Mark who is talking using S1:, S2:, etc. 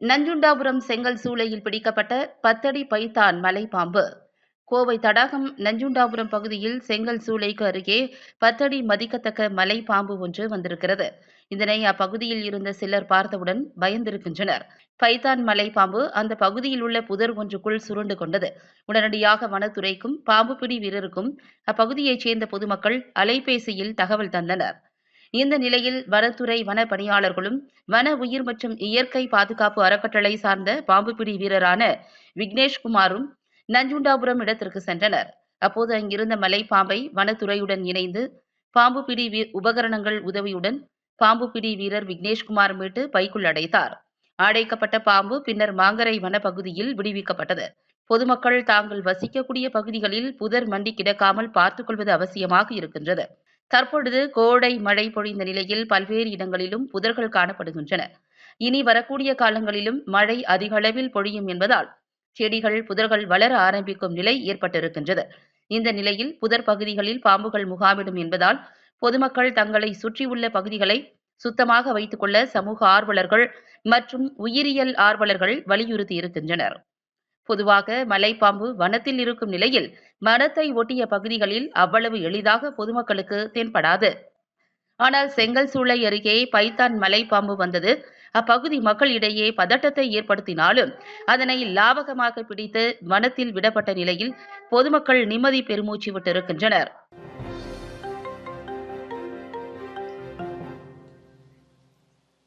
S1: நஞ்சுண்டாபுரம் செங்கல் சூளையில் பிடிக்கப்பட்ட பத்தடி பைத்தான் மலைப்பாம்பு கோவை தடாகம் நஞ்சுண்டாபுரம் பகுதியில் செங்கல் சூளைக்கு அருகே பத்தடி மதிக்கத்தக்க மலைப்பாம்பு ஒன்று வந்திருக்கிறது. இதனை அப்பகுதியில் இருந்த சிலர் பார்த்தவுடன் பயந்திருக்கின்றனர். பைத்தான் மலைப்பாம்பு அந்த பகுதியில் உள்ள புதர் ஒன்றுக்குள் சுருண்டு கொண்டது. உடனடியாக வனத்துறைக்கும் பாம்பு பிடி வீரருக்கும் அப்பகுதியைச் சேர்ந்த பொதுமக்கள் அலைபேசியில் தகவல் தந்தனர். இந்த நிலையில் வனத்துறை வன பணியாளர்களும் வன உயிர் மற்றும் இயற்கை பாதுகாப்பு அறக்கட்டளை சார்ந்த பாம்புபிடி வீரரான விக்னேஷ்குமாரும் நஞ்சுண்டாபுரம் இடத்திற்கு சென்றனர். அப்போது அங்கிருந்த மலைப்பாம்பை வனத்துறையுடன் இணைந்து பாம்பு பிடி வீ உபகரணங்கள் உதவியுடன் பாம்பு பிடி வீரர் விக்னேஷ்குமார் மீட்டு பைக்குள் அடைத்தார். அடைக்கப்பட்ட பாம்பு பின்னர் மாங்கரை வனப்பகுதியில் விடுவிக்கப்பட்டது. பொதுமக்கள் தாங்கள் வசிக்கக்கூடிய பகுதிகளில் புதர் மண்டி கிடக்காமல் பார்த்துக் கொள்வது அவசியமாக இருக்கின்றது. தற்பொழுது கோடை மழை பொழிந்த நிலையில் பல்வேறு இடங்களிலும் புதர்கள் காணப்படுகின்றன. இனி வரக்கூடிய காலங்களிலும் மழை அதிக அளவில் பொழியும் என்பதால் செடிகள் புதர்கள் வளர ஆரம்பிக்கும் நிலை ஏற்பட்டிருக்கின்றது. இந்த நிலையில் புதர் பகுதிகளில் பாம்புகள் முகாமிடும் என்பதால் பொதுமக்கள் தங்களை சுற்றியுள்ள பகுதிகளை சுத்தமாக வைத்துக் கொள்ள சமூக ஆர்வலர்கள் மற்றும் உயிரியல் ஆர்வலர்கள் வலியுறுத்தி இருக்கின்றனர். பொதுவாக மலைப்பாம்பு வனத்தில் இருக்கும் நிலையில் மரத்தை ஒட்டிய பகுதிகளில் அவ்வளவு எளிதாக பொதுமக்களுக்கு தென்படாது. ஆனால் செங்கல் சூளை அருகே பைத்தான் மலைப்பாம்பு வந்தது. அப்பகுதி மக்களிடையே பதட்டத்தை ஏற்படுத்தினாலும் அதனை லாவகமாக பிடித்து வனத்தில் விடப்பட்ட நிலையில் பொதுமக்கள் நிம்மதி பெருமூச்சு விட்டிருக்கின்றனர்.